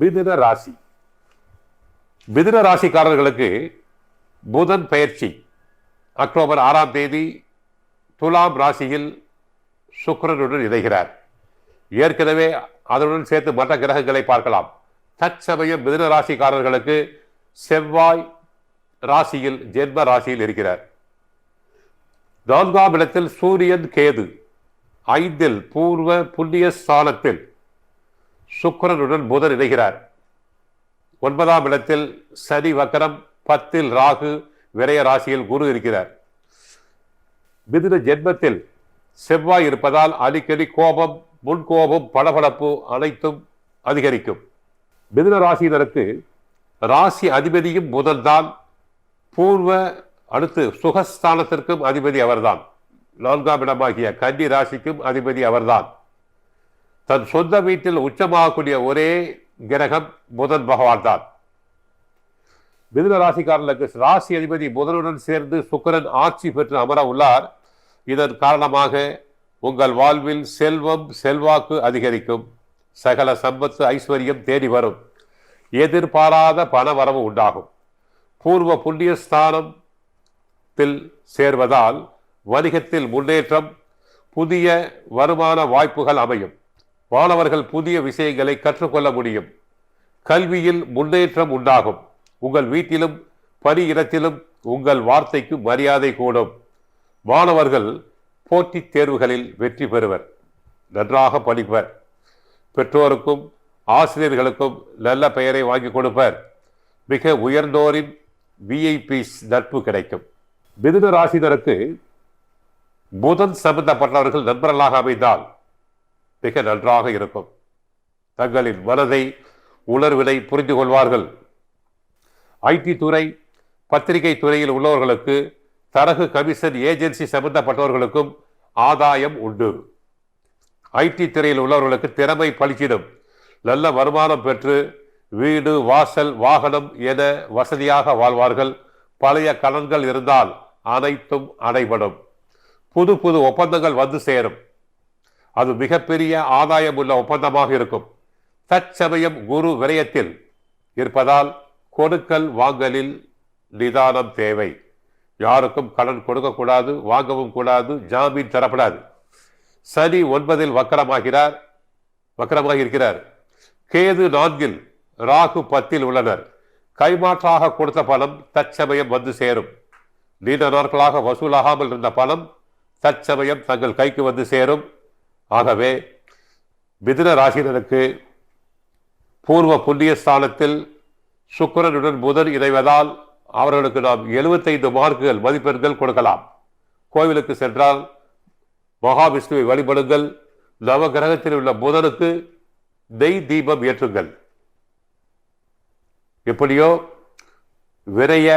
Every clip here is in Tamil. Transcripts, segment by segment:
மிதுன ராசி. மிதுன ராசிக்காரர்களுக்கு புதன் பயிற்சி அக்டோபர் ஆறாம் தேதி துலாம் ராசியில் சுக்கிரனுடன் இணைகிறார். ஏற்கனவே அதனுடன் சேர்த்து மற்ற கிரகங்களை பார்க்கலாம். தற்சமயம் மிதுன ராசிக்காரர்களுக்கு செவ்வாய் ராசியில் ஜென்ம ராசியில் இருக்கிறார். நான்காம் இடத்தில் சூரியன் கேது. ஐந்தில் பூர்வ புண்ணிய ஸ்தானத்தில் சுக்கரனுடன் புதன் இணைகிறார். ஒன்பதாம் இடத்தில் சனி வக்கரம் பத்தில் ராகு விரய ராசியில் குரு இருக்கிறார். மிதுன ஜென்மத்தில் செவ்வாய் இருப்பதால் அடிக்கடி கோபம் முன்கோபம் பளபளப்பு அனைத்தும் அதிகரிக்கும். மிதுன ராசியினருக்கு ராசி அதிபதியும் முதல்தான் பூர்வ அடுத்து சுகஸ்தானத்திற்கும் அதிபதி அவர்தான். நான்காம் இடமாகிய கன்னி ராசிக்கும் அதிபதி அவர்தான். தன் சொந்த வீட்டில் உச்சமாகக்கூடிய ஒரே கிரகம் புதன் பகவான் தான் மிதுன ராசிக்காரர்களுக்கு ராசி அதிபதி புதனுடன் சேர்ந்து சுக்கரன் ஆட்சி பெற்று அமர உள்ளார். இதன் காரணமாக உங்கள் வாழ்வில் செல்வம் செல்வாக்கு அதிகரிக்கும். சகல சம்பத்து ஐஸ்வர்யம் தேடி வரும். எதிர்பாராத பண வரவு உண்டாகும். பூர்வ புண்ணியஸ்தானத்தில் சேர்வதால் வணிகத்தில் முன்னேற்றம் புதிய வருமான வாய்ப்புகள் அமையும். மாணவர்கள் புதிய விஷயங்களை கற்றுக்கொள்ள முடியும். கல்வியில் முன்னேற்றம் உண்டாகும். உங்கள் வீட்டிலும் பணி இடத்திலும் உங்கள் வார்த்தைக்கு மரியாதை கூடும். மாணவர்கள் போட்டித் தேர்வுகளில் வெற்றி பெறுவர். நன்றாக படிப்பர். பெற்றோருக்கும் ஆசிரியர்களுக்கும் நல்ல பெயரை வாங்கி கொடுப்பர். மிக உயர்ந்தோரின் விஐபிஸ் நட்பு கிடைக்கும். மிதுன ராசினருக்கு புதன் சம்பந்தப்பட்டவர்கள் நண்பர்களாக அமைந்தால் மிக நன்றாக இருக்கும். தங்களின் மனதை உணர்வினை புரிந்து கொள்வார்கள். ஐடி துறை பத்திரிகை துறையில் உள்ளவர்களுக்கு தரகு கமிஷன் ஏஜென்சி சம்பந்தப்பட்டவர்களுக்கும் ஆதாயம் உண்டு. ஐடி துறையில் உள்ளவர்களுக்கு திறமை பளிச்சிடும் நல்ல வருமானம் பெற்று வீடு வாசல் வாகனம் என வசதியாக வாழ்வார்கள். பழைய கடன்கள் இருந்தால் அனைத்தும் அடைபடும். புது புது ஒப்பந்தங்கள் வந்து சேரும். அது மிகப்பெரிய ஆதாயம் உள்ள ஒப்பந்தமாக இருக்கும். தற்சமயம் குரு விரயத்தில் இருப்பதால் கொடுக்கல் வாங்கலில் நிதானம் தேவை. யாருக்கும் கடன் கொடுக்கக்கூடாது வாங்கவும் கூடாது ஜாமீன் தரப்படாது. சனி ஒன்பதில் வக்கரமாகிறார் வக்கரமாக இருக்கிறார் கேது நான்கில் ராகு பத்தில் உள்ளனர். கைமாற்றாக கொடுத்த பணம் தற்சமயம் வந்து சேரும். நீண்ட நாட்களாக வசூலாகாமல் இருந்த பணம் தற்சமயம் தங்கள் கைக்கு வந்து சேரும். ஆகவே மிதுன ராசினருக்கு பூர்வ புண்ணிய ஸ்தானத்தில் சுக்கிரனுடன் புதன் இணைவதால் அவர்களுக்கு நாம் 75 மார்க்குகள் மதிப்பெண்கள் கொடுக்கலாம். கோவிலுக்கு சென்றால் மகாவிஷ்ணுவை வழிபடுங்கள். நவகிரகத்தில் உள்ள புதனுக்கு நெய் தீபம் ஏற்றுங்கள். எப்படியோ விரைய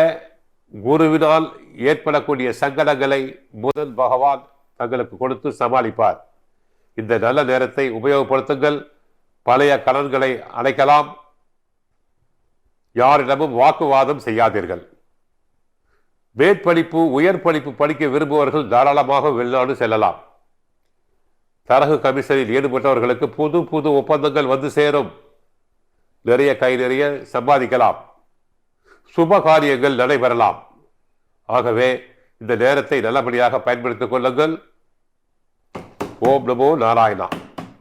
குருவினால் ஏற்படக்கூடிய சங்கடங்களை புதன் பகவான் தங்களுக்கு கொடுத்து சமாளிப்பார். இந்த நல்ல நேரத்தை உபயோகப்படுத்துங்கள். பழைய கடன்களை அடைக்கலாம். யாரிடமும் வாக்குவாதம் செய்யாதீர்கள். மேற்படிப்பு உயர் படிப்பு படிக்க விரும்புபவர்கள் தாராளமாக வெளிநாடு செல்லலாம். தரகு கமிஷனில் ஈடுபட்டவர்களுக்கு புது புது ஒப்பந்தங்கள் வந்து சேரும். நிறைய கை நிறைய சம்பாதிக்கலாம். சுப காரியங்கள் நடைபெறலாம். ஆகவே இந்த நேரத்தை நல்லபடியாக பயன்படுத்திக் கொள்ளுங்கள். ஓம் நமோ நாராயணா.